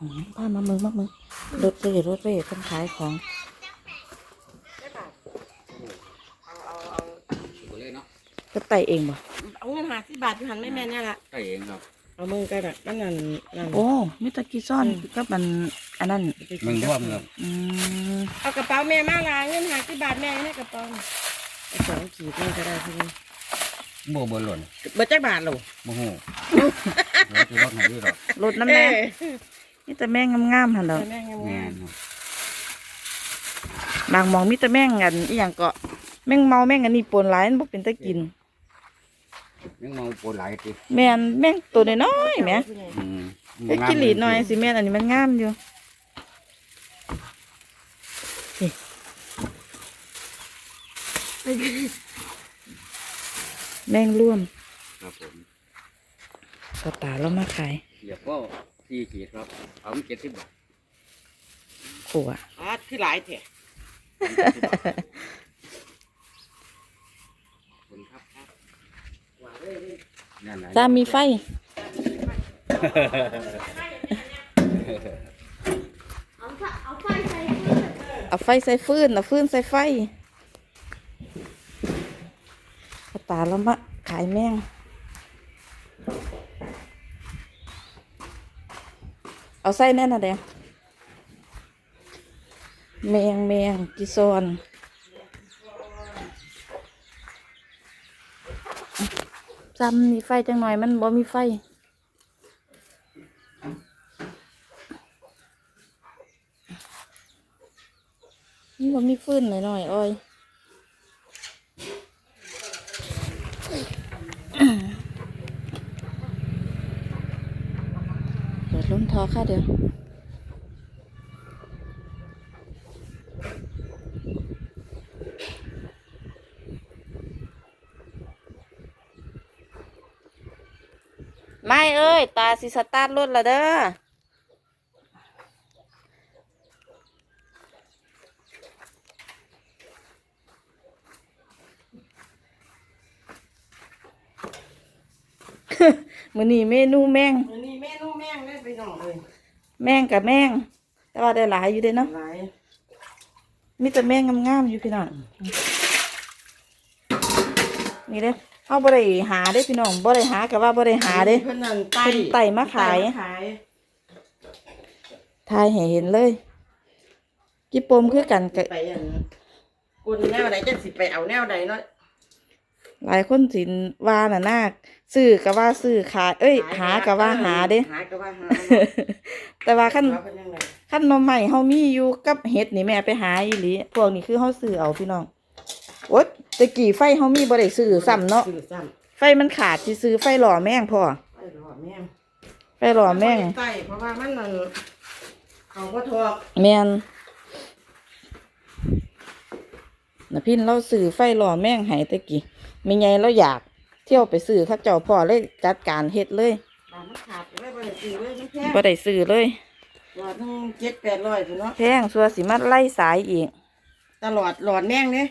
อืมพามามือมามือรถเร่รถเร่คนขายของเอาเอาเอาตัวเลยเนาะก็ไต่เองบ่เอาเงินหาสิบบาทที่หันไม่แม่นเนี่ยละใช่เองครับ เอามือกันอะนั่นนั่นนั่นโอ้มิตรกีซ่อนก็มันอันนั้นมึงร่วมครับอืมเอากระเป๋าแม่มาละเงินหาสิบบาทแม่ให้กระเป๋าเอาสองขีดนี่ก็ได้พี่นี่โบโบหล่นเบิดจักบาทหรอโมโหเราจะรถไหนด้วยหรอกรถน้ำแม่มิตรแม่งงามๆหันดอกแม่งแม่ามนครับบางหมองมิตรแม่งอันอีหยังก็แม่งเมาแม่งอันนี้ปนหลายมันบ่เป็นตะกินยังเมาปวดหลายทีแม่นแม่งตัวน้อยๆแหมอืมไอ้กิลีดหน่อยสิแม่นอันนี้มันงามอยู่แม่งร่วมครับผมกระตาเรามาขายเดี๋ยวก็ สี่ขีดครับเอาเจ็ดสิบบาทขัวอ่าคือหลายแท้คุณครับครับนั่นแหละถ้ามีไฟเอาไฟใส่ฟืนเอาฟืนใส่ไฟกระตาเรามาขายแมง เอาไส้แน่นนะแดงแมงแมงกิซอนจำมีไฟจังหน่อยมันบ่มีไฟนี่บ่มีฟืนหน่อยๆอ้อยเปิด ล้มทอค่ะเดี๋ยวไม่เอ้ย ตาสิสตาร์ทรถละเด้อมื้อนี้เมนูแมงอันนี้แม่นุ่ มแม่งได้ไปหน่องเลยแมงกับแมงแต่ว่าได้หลายอยู่เด้เนาะหลายมีแต่แมงงามๆอยู่พี่น้องนี่เด้เฮาบ่ได้หาเด้พี่น้องบ่ได้หากับว่าบ่ได้หาเด้เพิ่นนั่นไต่เพิ่นไต่มาขายไต่มขายทายให้เห็นเลยกิปมคือกันกับไปอันกุนแนวใดจังสิไปเอาแนวใดเนาะ หลายคนสินว่าน่ะนาคซื้อก็ว่าซื้อขายเอ้ย หาก็ว่าหาเด้ หาก็ว่าหาแต่ว่าขั้นเอาเพิ่นยังไงขั้นหนมใหม่เฮามีอยู่กับเห็ดนี่แม่ไปหาอีหลีพวกนี้คือเฮาซื้อเอาพี่น้องโอ๊ยตะกี้ไฟเฮามีบ่ได้ซื้อซ้ำเนาะซื้อซ้ไฟมันขาดสิซื้อไฟหล่อแม่งพ่อำไปรอแม่งไฟหล่อแม่งไต่เพราะว่ามันนั่นเขาก็ทอกแม่นนะพี่เราซื้อไฟหล่อแม่งให้ตะกี้ มีไงเราอยากเที่ยวไปซื้อเขาเจ้าพ่อเลยจัดการเฮ็ดเลยบางมันขาดไปเลยบ่ได้ซื้อเลยมันแพงบ่ได้ซื้อเลยหลอดหนึงเจ็ดแปดร้อยพุ่นเนาะแพงสัวสิมาไล่สายอีกตลอดหลอดแม่งเนี่ย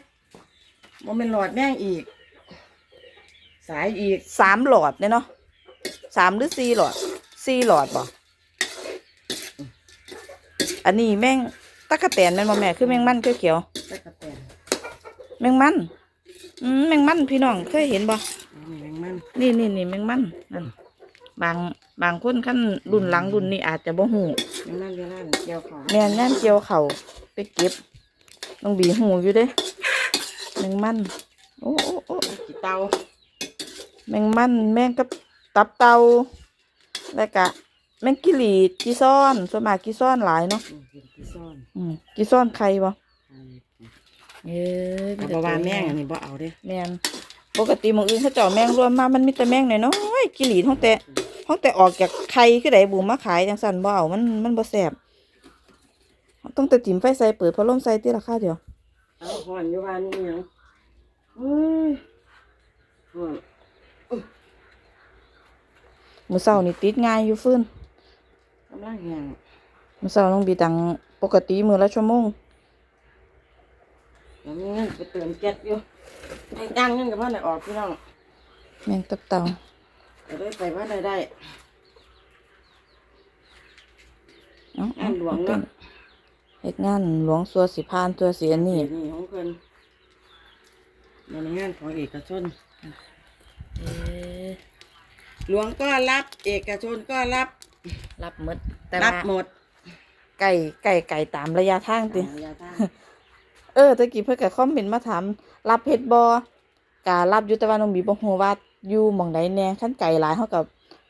มันเป็นหลอดแม่งอีก สายอีกสามหลอดเนี่ยเนาะสามหรือสี่หลอดสี่หลอดบ่อันนี้แม่งตะกะแตนแม่นบ่แม่คือแมงมันเขียวตะกะแตนๆแมงมัน อืมแมงมันพี่น้องเคยเห็นบ่อันนี้แมงมันนี่นี่นี่แมงมันนั่นบางบางคนขั้นรุ่นหลังรุ่นนี้อาจจะบ่หูแมงมันเวลาเกี่ยวของแม่นย่านเกี่ยวเขาไปเก็บต้องบีหูอยู่เด้แมงมันโอ้โอ้โอ้กี่เตาแมงมันแมงกับตับเตาแล้วก็แมงกิลีดกีซ้อนส่วนมากกีซ้อนหลายเนาะอืมเป็นกี่ซ่อนอืมกีซ้อนไข่บ่ เอ้ยเอาประวานแม่งอันนี้บ่เอาเด้แม่นปกติหมองอื่นเขาเจ่อแมงรวมมา มันมีแต่แมงน้อยๆกิลีดห้องแต่ห้องแต่ออกจากไข่คือไดบูมมาขายจังซั่นบ่เอามันมันบ่แซ่บต้องแต่จิ้มไฟใส่เปิดพัดลมใส่ติราคาเดียวเอาห่อนอยู่วานนี่หยังเอ้ยห่อนมื้อเช้านี่ติดง่ายอยู่ฟื้นกำลังแห้งมื้อเช้าน้องบีตังปกติมื้อละชั่วโมง แล้วมีเงินไปเติมแก๊สอยู่ให้จ้างเงินกับพ่อไหนออกพี่น้องแมงตับเต่าจะได้ไปว่าได้ได้เอ้างานหลวงเนาะเฮ็ดงานหลวงสัวสิพานตัวเสียนี่นี่ของเพิ่นในงานของเอกชนเอ๊ะหลวงก็รับ เอกชนก็รับ รับหมดแต่รัว่าบหมด ไก่ไก่ไก่ตามระยะทางติอ่าอย่าท่า เออตะกี้เพิ่นก็คอมเมนต์มาถามรับเฮ็ดบ่กะรับอยู่แต่ว่าน้องบีบ่ฮู้ว่าอยู่หม่องใดแหน่คันไกลหลายเฮาก็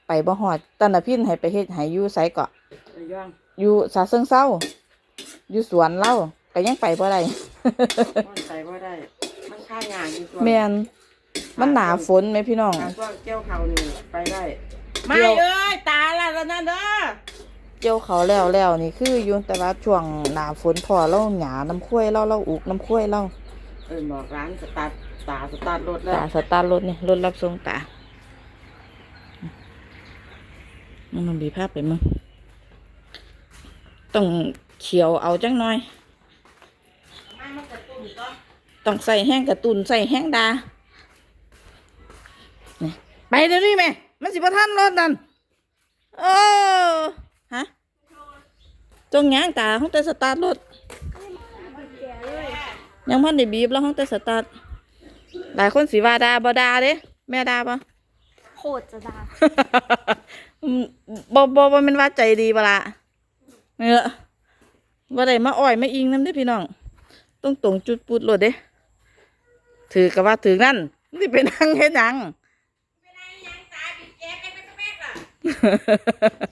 ไปบ่ฮอดตอนน่ะพินให้ไปเฮ็ดให้อยู่ไสเก็ระย่องอยู่สาเชิงเซาอยู่สวนเราก็ยังไปบ่ได้มันใส่บ่ได้มันค่างานอยู่ตัวแม่นมันหนาฝนไหมพี่น้องทางช่วงเกี่ยวเขานี่ไปได้ไม่เกี่ยวเอ้ยตาละแล้วนั่นเด้อ เกี่ยวเขาวแล้วแล้วนี่คืออยู่แต่ว่าช่วงหน้าฝนพอเราหยาน้ำข้วยเราเราอุกน้ำข้วยเราเออบอกร้านสตาร์ทตาสตาร์ทรถแล้วตาสตาร์ทรถนี่รถรับส่งตามันมันบีภาพไปมึงต้องเขียวเอาจังหน่อยไม่มันกระตุ้นก็ต้องใส่แห้งกระตุนใส่แห้งดานี่ไปเดี๋ยวนี้แม่มันสิบท่านรถนั่นเออฮะ จงย่างตาห้องแต่สตาร์ทรถยังพันได้บีบแล้วห้องแต่สตาร์ทหลายคนสีว่าดาบ่ดาเด้แม่ดาปะโคตรจะดาอืมบ่บ่บ่แม่นว่าใจดีบ่ละเออบ่ได้มาอ้อยมาอิงนำเด้อพี่น้อง ต้องตรงจุดปุดโลดเด้ถือก็ว่าถือนั่นนี่เป็นนั่งเฮ็ดหยังย่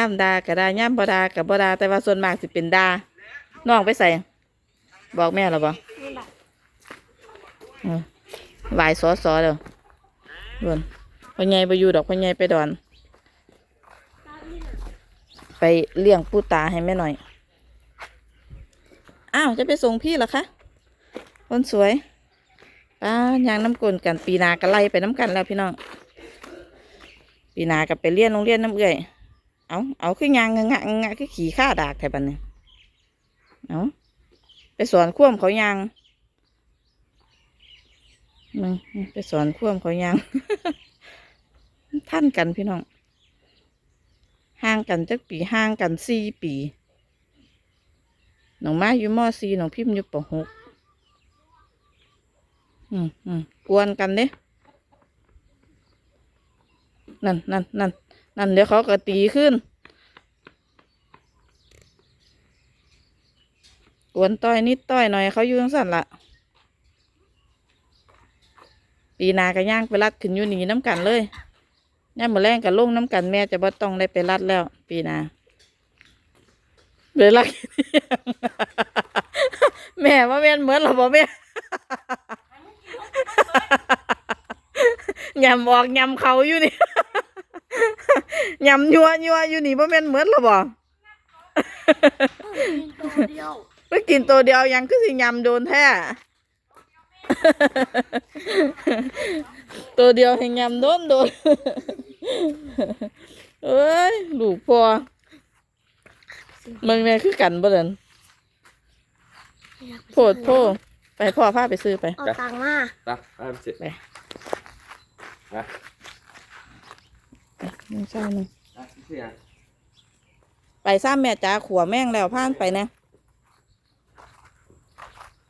ามดาก็ได้ย่ามบ่ดาก็บ่ดา แต่ว่าส่วนมากสิเป็นดาน้องไปใส่ บอกแม่แล้วบ่นี่แหละเออไหวายสอสอเด้อด่วนพ่อใหญ่ไปอยู่ดอกพ่อใหญ่ไปดอน ไปเลี้ยงปูตาให้แม่หน่อย อ้าว จะไปส่งพี่เหรอคะ คนสวยป้ายางน้ำกลนกันปีหนาก็ไล่ไปน้ำกันแล้วพี่น้อง ปีหนากับไปเรียนโรงเรียนน้ำเอื่อย เอาเอาคือยางงะงะงะคือขี่ข้าดากแถบันเนี่ยเอาไปสอนข่วมเขายางมึงไปสอนข่วมเขายางท่านกันพี่น้องห่างกันจักปีห่างกันสี่ปีน้องมาอยู่มอสี่น้องพิมพ์อยู่ปหกอืมอืมกวนกันเด้นั่นนั่นนั่น นั่นเดี๋ยวเขาก็ตีขึ้นกวนต้อยนิดต้อยหน่อยเขาอยู่จังสั่นละปีนาก็ย่างไปรัดขึ้นอยู่หนีน้ำกันเลยย่ามมือแรงกับลงน้ำกันแม่จะบ่ต้องได้ไปรัดแล้ว ปีนาเลยรักแม่ว่าแม่นเหมือนหรอบ่แม่ยำออกยำเขาอยู่นี่ ยำยัวยัวอยู่นี่บ่แม่นเหมือนหรอบ่กินตัวเดียวไปกินตัวเดียวยังคือสิยำโดนแท้ตัวเดียวให้ยำโดนโดนเอ้ยลูกพ่อเมืองแม่คือกันบ่เดินโพดโพดไปพ่อพาไปซื้อไปเอาตังค์มาไปไป เสร็จไปไปไปมึงเศร้าหนึ่งไปเสียไปซ้ำแม่จ๋าขัวแม่งแล้วผ่านไปนะ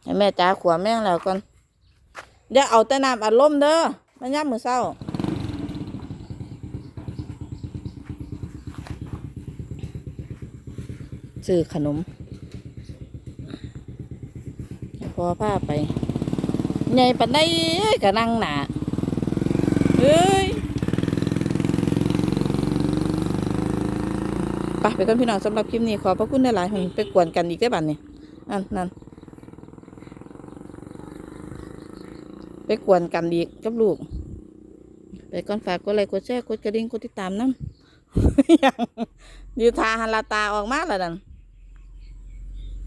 ให้แม่จ๋าขัวแม่งแล้วก่อนอย่าเอาแต่น้ำอัดลมเด้อมันย่ำมือเศร้าซื้อขนมให้พอผ้าไปใหญ่ปันได้ก็นั่งหนาเอ้ย ไปไปกันพี่น้องสำหรับคลิปนี้ขอพระคุณหลายๆคนไปกวนกันอีกได้บัดนี่นั่นนั่นไปกวนกันอีกกับลูก ไปก่อนฝากกดไลค์กดแชร์กดกระดิ่งกดติดตามน้ำยังยูทาหันลาตาออกมาแล้วนั่น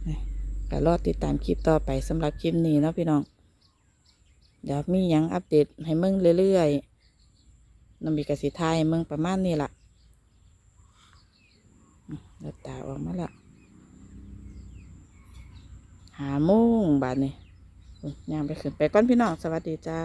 นี่ก็รอติดตามคลิปต่อไปสำหรับคลิปนี้เนาะพี่น้อง เดี๋ยวมียังอัปเดตให้มึงเรื่อยๆน้ำมีกสิทายให้มึงประมาณนี้ล่ะ เลือดตาออกมาละหาโมุงบานนี่ยางไปขึ้นไปก้อนพี่น้องสวัสดีจ้า